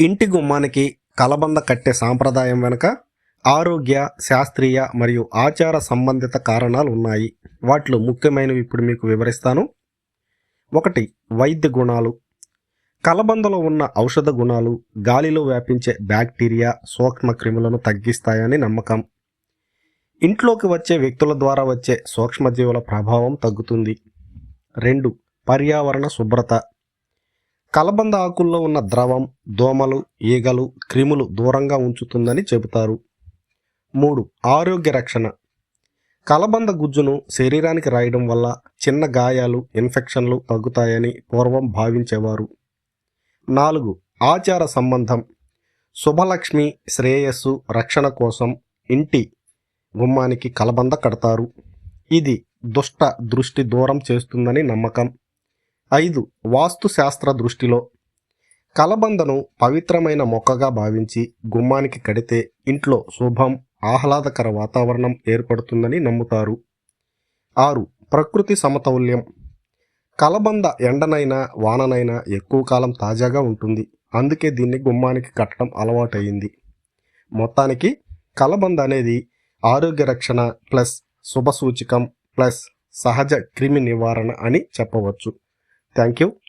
ఇంటి గుమ్మానికి కలబంద కట్టే సాంప్రదాయం వెనుక ఆరోగ్య శాస్త్రీయ మరియు ఆచార సంబంధిత కారణాలు ఉన్నాయి. వాటిలో ముఖ్యమైనవి ఇప్పుడు మీకు వివరిస్తాను. ఒకటి వైద్య గుణాలు. కలబందలో ఉన్న ఔషధ గుణాలు గాలిలో వ్యాపించే బ్యాక్టీరియా సూక్ష్మ క్రిములను తగ్గిస్తాయని నమ్మకం. ఇంట్లోకి వచ్చే వ్యక్తుల ద్వారా వచ్చే సూక్ష్మజీవుల ప్రభావం తగ్గుతుంది. రెండు పర్యావరణ శుభ్రత. కలబంద ఆకుల్లో ఉన్న ద్రవం దోమలు ఈగలు క్రిములు దూరంగా ఉంచుతుందని చెబుతారు. మూడు ఆరోగ్య రక్షణ. కలబంద గుజ్జును శరీరానికి రాయడం వల్ల చిన్న గాయాలు ఇన్ఫెక్షన్లు తగ్గుతాయని పూర్వం భావించేవారు. నాలుగు ఆచార సంబంధం. శుభలక్ష్మి శ్రేయస్సు రక్షణ కోసం ఇంటి గుమ్మానికి కలబంద కడతారు. ఇది దుష్ట దృష్టి దూరం చేస్తుందని నమ్మకం. ఐదు వాస్తుశాస్త్ర దృష్టిలో కలబందను పవిత్రమైన మొక్కగా భావించి గుమ్మానికి కడితే ఇంట్లో శుభం ఆహ్లాదకర వాతావరణం ఏర్పడుతుందని నమ్ముతారు. ఆరు ప్రకృతి సమతౌల్యం. కలబంద ఎండనైనా వాననైనా ఎక్కువ కాలం తాజాగా ఉంటుంది. అందుకే దీన్ని గుమ్మానికి కట్టడం అలవాటయింది. మొత్తానికి కలబంద అనేది ఆరోగ్య రక్షణ ప్లస్ శుభసూచికం ప్లస్ సహజ క్రిమి నివారణ అని చెప్పవచ్చు. Thank you.